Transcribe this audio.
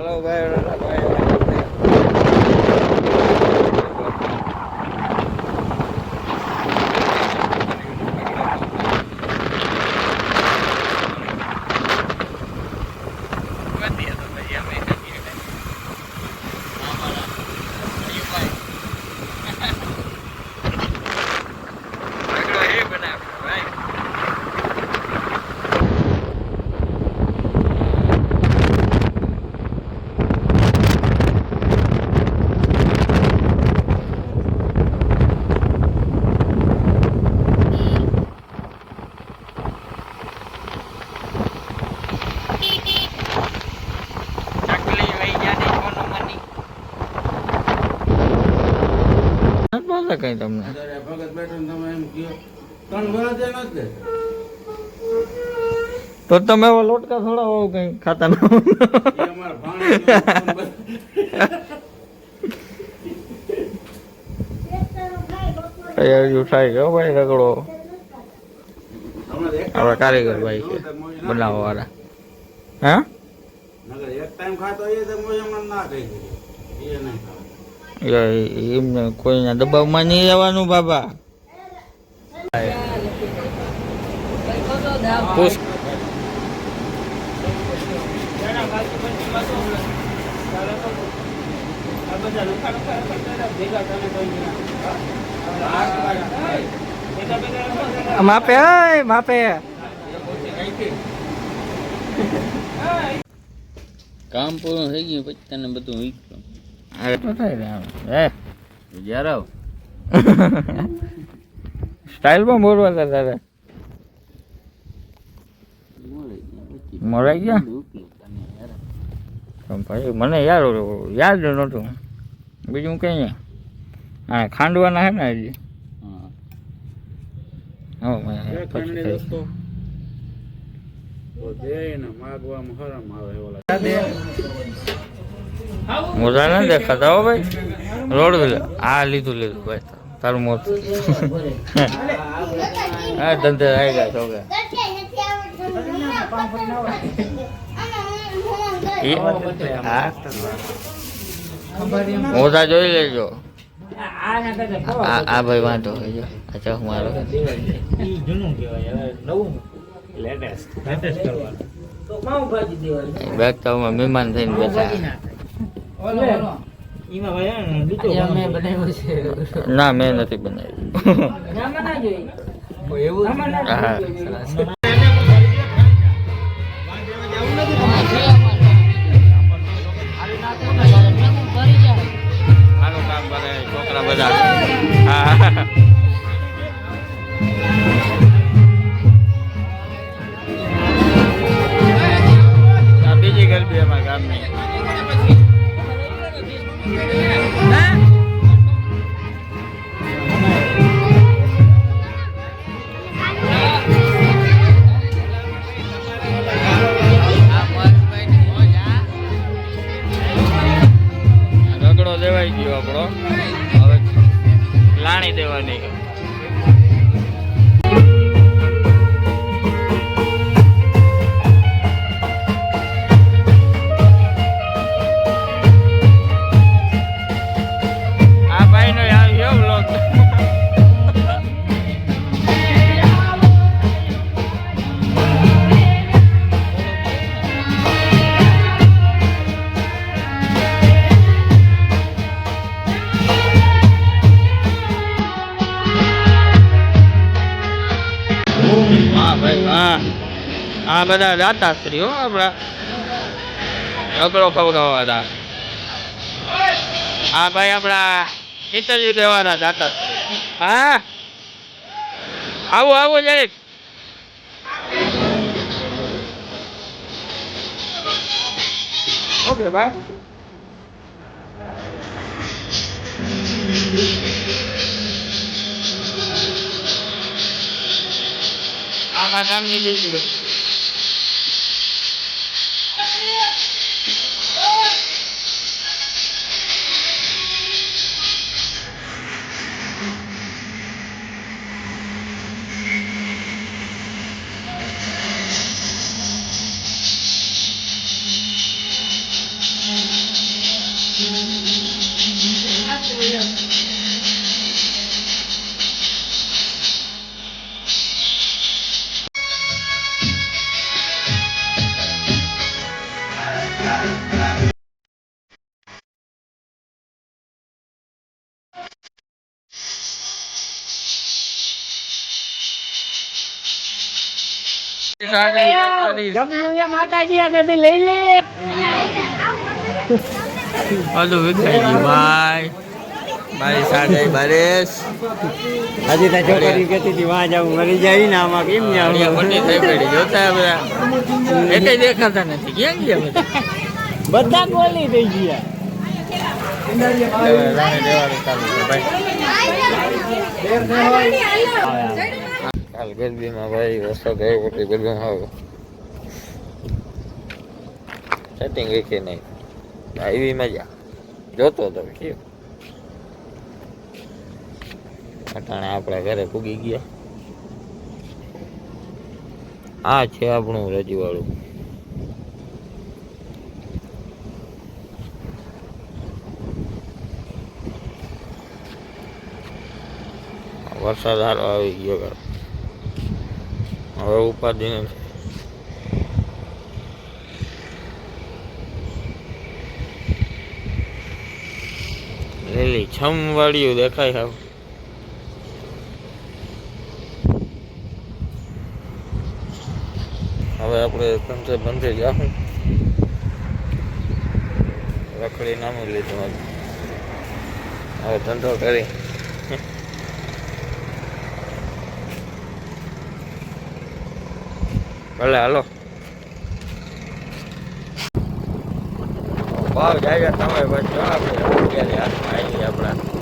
હાલો ભાઈ ભાઈ ચકલી વહી ગયા ને કોનો મની નથી બોલતા કઈ તમને અત્યારે ભગત બેઠો ને તમે એમ કયો ત્રણ વર્ષ કઈ તમને? તો તમે એવા લોટકા થોડા હોવ કઈ ખાતા ન થાય છે ભાઈ રગડો. આપણા કારીગર ભાઈ છે બનાવવા વાળા હા? એક ટાઈમ ખાતો એ તો મોજ ના કહી એ નહીં એમને કોઈના દબાવમાં નહીં રહેવાનું બાબા. માપે માપે. કામ પૂરું થઈ ગયું પછી તને બધું વીક્યું અરે. તો થાય ને હે? જ્યારે આવ સ્ટાઇલમાં બોલવા હતા તારે. મોરાઈ ગયા? ભાઈ મને યાર યાદ નહોતું. બીજું કઈ નહીં. હા ખાંડવાના હે ને હજી માગવામાં હરમ આવે ઓલા મોજા ના દેખાતા હો ભાઈ. રોડ વ્હીલર આ લીધું લીધું ભાઈ. તારું મોત. હા ધંધે આવી ગયા છો મોજા જોઈ લેજો. આ આ ભાઈ વાંધો હોય જો. અચ્છા ચક મારો. બેગ તો મહેમાન થઈને બેઠા. ના મેં નથી બનાવ્યું. આપણો હવે લાણી દેવાની. હા ભાઈ હા આ બધા દાતા સ્ત્રીઓ આપણા રગડો ખવડાવવા હતા. હા ભાઈ આપણા ઇન્ટરવ્યુ કહેવાના દાતા હા? આવો આવો જરીક ઓકે ભાઈ 啊，干干净净的。આખા ગામની લીધી બધું વિખાઈ ગયું ભાઈ મારી સાથે બરેશ હજી તો છોકરી કહેતી હતી વાં જાવ મરી જાય ને આમાં કેમ જાવ મોટી થઈ પડી જોતા બધા એકેય દેખાતા નથી ક્યાં ગયા બધા બધા ગોલી થઈ ગયા રાણી દેવાનું ચાલુ ભાઈ કાલ ગરબીમાં ભાઈ વરસાદ આવ્યો પછી ગરબીમાં આવ્યો સેટિંગ રેખે નહીં આવી મજા જોતો હતો કેવું અટાણે આપણા ઘરે પૂગી ગયા. આ છે આપણું રજવાડું. વરસાદ સારો આવી ગયો. હવે ઉપાધિ નથી લીલી છમ વાળ્યું દેખાય હવે. હવે આપણે પંચે બંધે જાઉં રખડી નામી લીધું હવે ધંધો કરી. ભલે હાલો. ભાવ જાય તમે બસ આપણે આપણા.